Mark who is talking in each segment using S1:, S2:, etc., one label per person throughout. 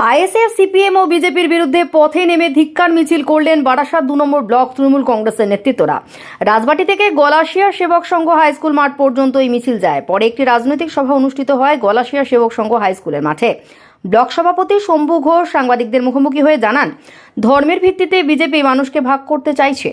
S1: ISF, CPM ও বিজেপির বিরুদ্ধে পথে নেমে ধিক্কার মিছিল করলেন বারাসাত দু নম্বর ব্লক তৃণমূল কংগ্রেসের নেতৃত্বরা। রাজবাটি থেকে গলাশিয়া সেবক সংঘ হাইস্কুল মাঠ পর্যন্ত এই মিছিল যায়। পরে একটি রাজনৈতিক সভা অনুষ্ঠিত হয় গলাশিয়া সেবক সংঘ হাই স্কুলের মাঠে। ব্লক সভাপতি শম্ভু ঘোষ সাংবাদিকদের মুখোমুখি হয়ে জানান, ধর্মের ভিত্তিতে বিজেপি মানুষকে ভাগ করতে চাইছে।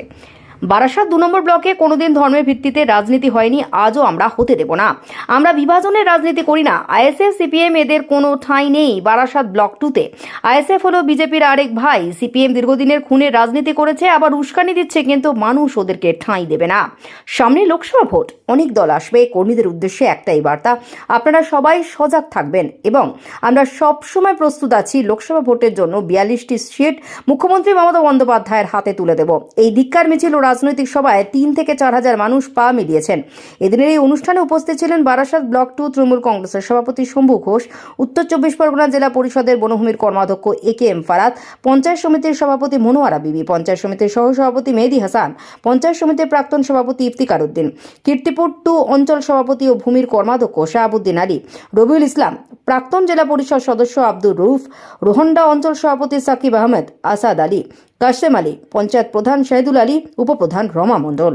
S1: বারাসাত দু নম্বর ব্লকে কোনোদিন ধর্মের ভিত্তিতে রাজনীতি হয়নি, আজও আমরা হতে দেব না। আমরা বিভাজনের রাজনীতি করি না। আইএসএফ, সিপিএম এদের কোনো ঠাঁই নেই বারাসাত ব্লক টুতে। আইএসএফ হলো বিজেপির আরেক ভাই। সিপিএম দীর্ঘদিনের খুনের রাজনীতি করেছে, আবার উস্কানি দিচ্ছে, কিন্তু মানুষ ওদেরকে ঠাঁই দেবে না। সামনে লোকসভা ভোট, অনেক দল আসবে। কর্মীদের উদ্দেশ্যে একটাই বার্তা, আপনারা সবাই সজাগ থাকবেন এবং আমরা সব সময় প্রস্তুত আছি লোকসভা ভোটের জন্য বিয়াল্লিশটি সিট মুখ্যমন্ত্রী মমতা বন্দ্যোপাধ্যায়ের হাতে তুলে দেব। এই ধিক্কার মিছিল ও রাজনৈতিক সভায় তিন থেকে চার হাজার মানুষ পা মিলিয়েছেন। এদিনের এই অনুষ্ঠানে উপস্থিত ছিলেন বারাসাত ব্লক টু তৃণমূল কংগ্রেসের সভাপতি শম্ভু ঘোষ, উত্তর চব্বিশ পরগনা জেলা পরিষদের বনভূমির কর্মাধ্যক্ষ এ কে এম ফারাত, পঞ্চায়েত সমিতির সভাপতি মনোয়ারা বিবি, পঞ্চায়েত সমিতির সহসভাপতি মেহেদি হাসান, পঞ্চায়েত সমিতির প্রাক্তন সভাপতি ইফতিকার উদ্দিন, কীর্তিপুর টু অঞ্চল সভাপতি ও ভূমির কর্মাধ্যক্ষ শাহাবুদ্দিন আলী, রবিউল ইসলাম, প্রাক্তন জেলা পরিষদ সদস্য আব্দুর রুফ রোহন্ডা অঞ্চল সভাপতি সাকিব আহমেদ, আসাদ আলী কাশেম আলী, পঞ্চায়েত প্রধান শাহিদুল আলী, উপপ্রধান রমা মণ্ডল।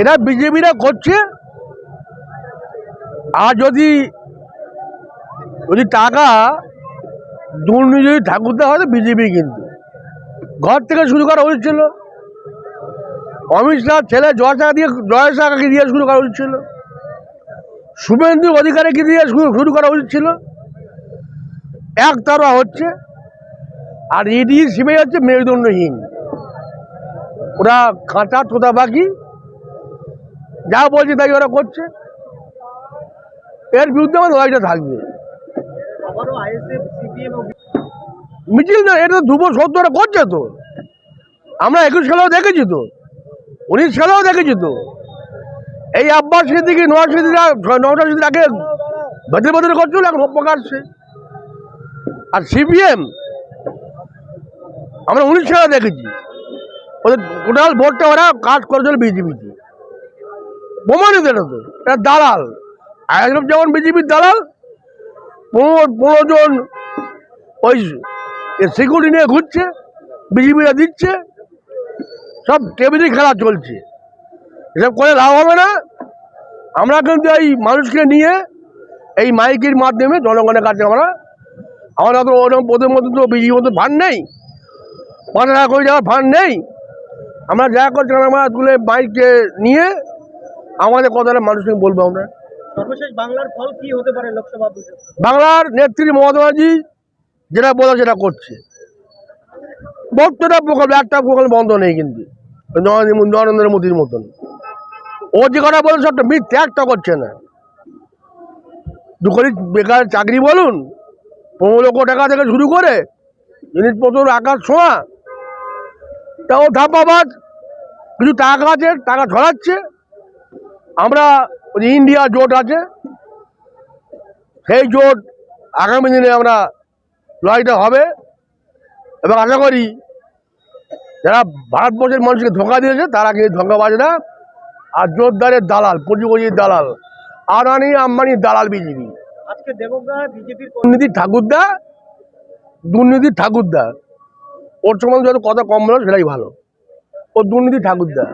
S2: এটা বিজেপিরা করছে। আর যদি যদি টাকা দুর্নীতি যদি ঠাকুরদা হয়, তো বিজেপি কিন্তু। ঘর থেকে শুরু করা উচিত ছিল। অমিত শাহ ছেলে জয় শাহ দিয়ে, জয় শাহকে দিয়ে শুরু করা উচিত ছিল। শুভেন্দু অধিকারীকে দিয়ে শুরু করা উচিত ছিল। একতরফা হচ্ছে। আর ইডি সিবিআই হচ্ছে মেরুদণ্ডহীন। ওরা কাঁচা তোতা বাকি যা বলছে তাই ওরা করছে। এর বিরুদ্ধে আমার লড়াইটা থাকবে। মিছিল না এটা ধ্রুব সত্তরা করছে তো। আমরা একুশ সালেও দেখেছি তো। উনিশ সালেও দেখেছি তো। এই আব্বাস সিদ্দিকি নয় সিদ্দিকা নওয়াজ সিদ্দিক আগে ভেতরে ভেতরে করছিল এখন প্রকাশছে আর সিপিএম আমরা উনিশ সালে দেখেছি ওদের টোটাল ভোটটা ওরা কাজ করেছিল বিজেপিতে প্রমাণিত এটা তো এটা দালাল আইএসএফ যেমন বিজেপির দালাল পনেরো পনেরো জন ওই সিকিউরিটি নিয়ে ঘুরছে বিজেপিরা দিচ্ছে সব টেবিলি খেলা চলছে এসব করে লাভ হবে না আমরা কিন্তু এই মানুষকে নিয়ে এই মাইকের মাধ্যমে জনগণের কাছে আমরা আমরা তো ওরকম ওদের মতো তো বিজেপির মতো ফান্ড নেই পাঁচ টাকা কোটি টাকা ফান্ড নেই। আমরা যা করছি আমরা তুলে মাইককে নিয়ে আমাদের কথাটা মানুষকে বলব আমরা।
S3: সর্বশেষ বাংলার ফল কি হতে পারে লোকসভা
S2: বাংলার নেত্রী মমতা ব্যানার্জি যেটা বলা সেটা করছে। প্রত্যেকটা প্রকল্প একটা প্রকল্প বন্ধ নেই কিন্তু। নরেন্দ্র মোদীর মতন। ও যে কথা বলে সবটা মিথ্যে একটা করছে না। দু কোটি বেকার চাকরি বলুন পনেরো লক্ষ টাকা থেকে শুরু করে জিনিসপত্র আকাশ ছোঁয়া। তাও ধাপাবাজ কিছু টাকা আছে টাকা ছড়াচ্ছে। আমরা ইন্ডিয়া জোট আছে। সেই জোট আগামী দিনে আমরা লড়াইটা হবে। এবং আশা করি যারা ভারতবর্ষের মানুষকে ধোঁকা দিয়েছে তারা কিন্তু ধোঁকাবাজরা আর জোরদারের দালাল পুঁজিপতির দালাল আদানি আম্বানি দালাল বিজেপি।
S3: আজকে দেবগ্রামে বিজেপির
S2: দুর্নীতির ঠাকুরদা দুর্নীতির ঠাকুরদা। ওর সম্বন্ধে যত কথা কম বলো সেটাই ভালো। ও দুর্নীতির ঠাকুরদা।